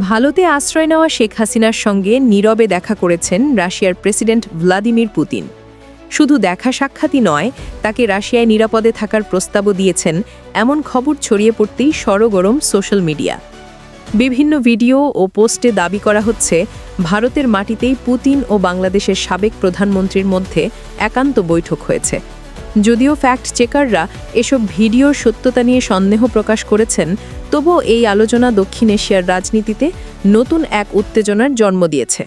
ভারতে আশ্রয় নেওয়া শেখ হাসিনার সঙ্গে নীরবে দেখা করেছেন রাশিয়ার প্রেসিডেন্ট ভ্লাদিমির পুতিন। শুধু দেখা সাক্ষাৎই নয়, তাকে রাশিয়ায় নিরাপদে থাকার প্রস্তাবও দিয়েছেন এমন খবর ছড়িয়ে পড়তেই সরগরম সোশ্যাল মিডিয়া। বিভিন্ন ভিডিও ও পোস্টে দাবি করা হচ্ছে, ভারতের মাটিতেই পুতিন ও বাংলাদেশের সাবেক প্রধানমন্ত্রীর মধ্যে একান্ত বৈঠক হয়েছে। যদিও ফ্যাক্ট চেকাররা এসব ভিডিওর সত্যতা নিয়ে সন্দেহ প্রকাশ করেছেন তবুও এই আলোচনা দক্ষিণ এশিয়ার রাজনীতিতে নতুন এক উত্তেজনার জন্ম দিয়েছে।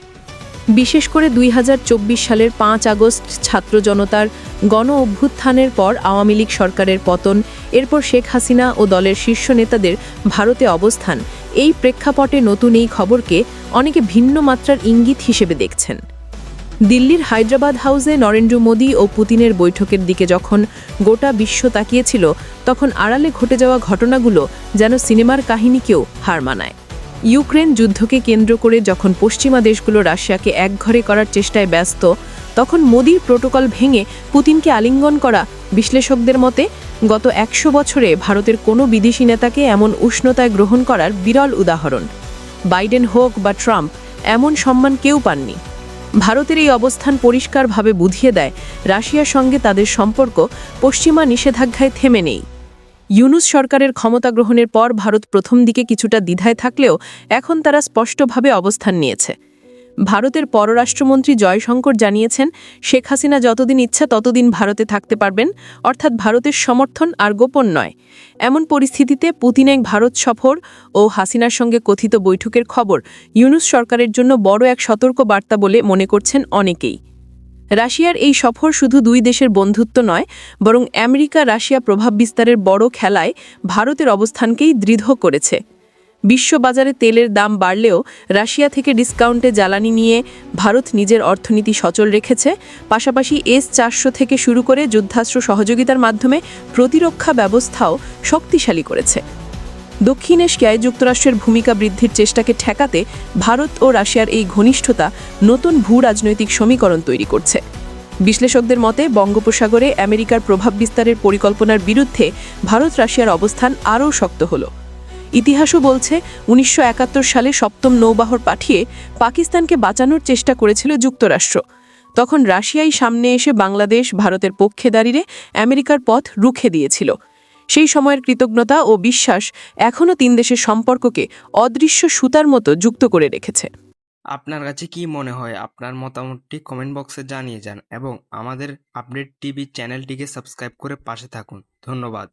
বিশেষ করে দুই হাজার চব্বিশ সালের পাঁচ আগস্ট ছাত্র জনতার গণ অভ্যুত্থানের পর আওয়ামী লীগ সরকারের পতন, এরপর শেখ হাসিনা ও দলের শীর্ষ নেতাদের ভারতে অবস্থান, এই প্রেক্ষাপটে নতুন এই খবরকে অনেকে ভিন্ন মাত্রার ইঙ্গিত হিসেবে দেখছেন। দিল্লির হায়দ্রাবাদ হাউসে নরেন্দ্র মোদী ও পুতিনের বৈঠকের দিকে যখন গোটা বিশ্ব তাকিয়েছিল, তখন আড়ালে ঘটে যাওয়া ঘটনাগুলো যেন সিনেমার কাহিনীকেও হার মানায়। ইউক্রেন যুদ্ধকে কেন্দ্র করে যখন পশ্চিমা দেশগুলো রাশিয়াকে একঘরে করার চেষ্টায় ব্যস্ত, তখন মোদির প্রোটোকল ভেঙে পুতিনকে আলিঙ্গন করা বিশ্লেষকদের মতে, গত একশো বছরে ভারতের কোনো বিদেশি নেতাকে এমন উষ্ণতায় গ্রহণ করার বিরল উদাহরণ। বাইডেন হোক বা ট্রাম্প, এমন সম্মান কেউ পাননি। ভারতের এই অবস্থান পরিষ্কারভাবে বুঝিয়ে দেয়, রাশিয়ার সঙ্গে তাদের সম্পর্ক পশ্চিমা নিষেধাজ্ঞায় থেমে নেই। ইউনুস সরকারের ক্ষমতা গ্রহণের পর ভারত প্রথম দিকে কিছুটা দ্বিধায় থাকলেও এখন তারা স্পষ্টভাবে অবস্থান নিয়েছে। ভারতের পররাষ্ট্রমন্ত্রী জয়শঙ্কর জানিয়েছেন, শেখ হাসিনা যতদিন ইচ্ছা ততদিন ভারতে থাকতে পারবেন, অর্থাৎ ভারতের সমর্থন আর গোপন নয়। এমন পরিস্থিতিতে পুতিন এক ভারত সফর ও হাসিনার সঙ্গে কথিত বৈঠকের খবর ইউনুস সরকারের জন্য বড় এক সতর্ক বার্তা বলে মনে করছেন অনেকেই। রাশিয়ার এই সফর শুধু দুই দেশের বন্ধুত্ব নয়, বরং আমেরিকা রাশিয়া প্রভাব বিস্তারের বড় খেলায় ভারতের অবস্থানকেই দৃঢ় করেছে। বিশ্ববাজারে তেলের দাম বাড়লেও রাশিয়া থেকে ডিসকাউন্টে জ্বালানি নিয়ে ভারত নিজের অর্থনীতি সচল রেখেছে। পাশাপাশি এস চারশো থেকে শুরু করে যুদ্ধাস্ত্র সহযোগিতার মাধ্যমে প্রতিরক্ষা ব্যবস্থাও শক্তিশালী করেছে। দক্ষিণ এশিয়ায় যুক্তরাষ্ট্রের ভূমিকা বৃদ্ধির চেষ্টাকে ঠেকাতে ভারত ও রাশিয়ার এই ঘনিষ্ঠতা নতুন ভূ রাজনৈতিক সমীকরণ তৈরি করছে। বিশ্লেষকদের মতে, বঙ্গোপসাগরে আমেরিকার প্রভাব বিস্তারের পরিকল্পনার বিরুদ্ধে ভারত রাশিয়ার অবস্থান আরও শক্ত হল। ইতিহাসও বলছে উনিশশো একাত্তর সালে সপ্তম নৌবাহর পাঠিয়ে পাকিস্তানকে বাঁচানোর চেষ্টা করেছিল যুক্তরাষ্ট্র। তখন রাশিয়াই সামনে এসে বাংলাদেশ ভারতের পক্ষে দাঁড়িয়ে আমেরিকার পথ রুখে দিয়েছিল। সেই সময়ের কৃতজ্ঞতা ও বিশ্বাস এখনও তিন দেশের সম্পর্ককে অদৃশ্য সুতার মতো যুক্ত করে রেখেছে। আপনার কাছে কি মনে হয়? আপনার মতামতটি কমেন্ট বক্সে জানিয়ে যান এবং আমাদের আপডেট টিভি চ্যানেলটিকে সাবস্ক্রাইব করে পাশে থাকুন। ধন্যবাদ।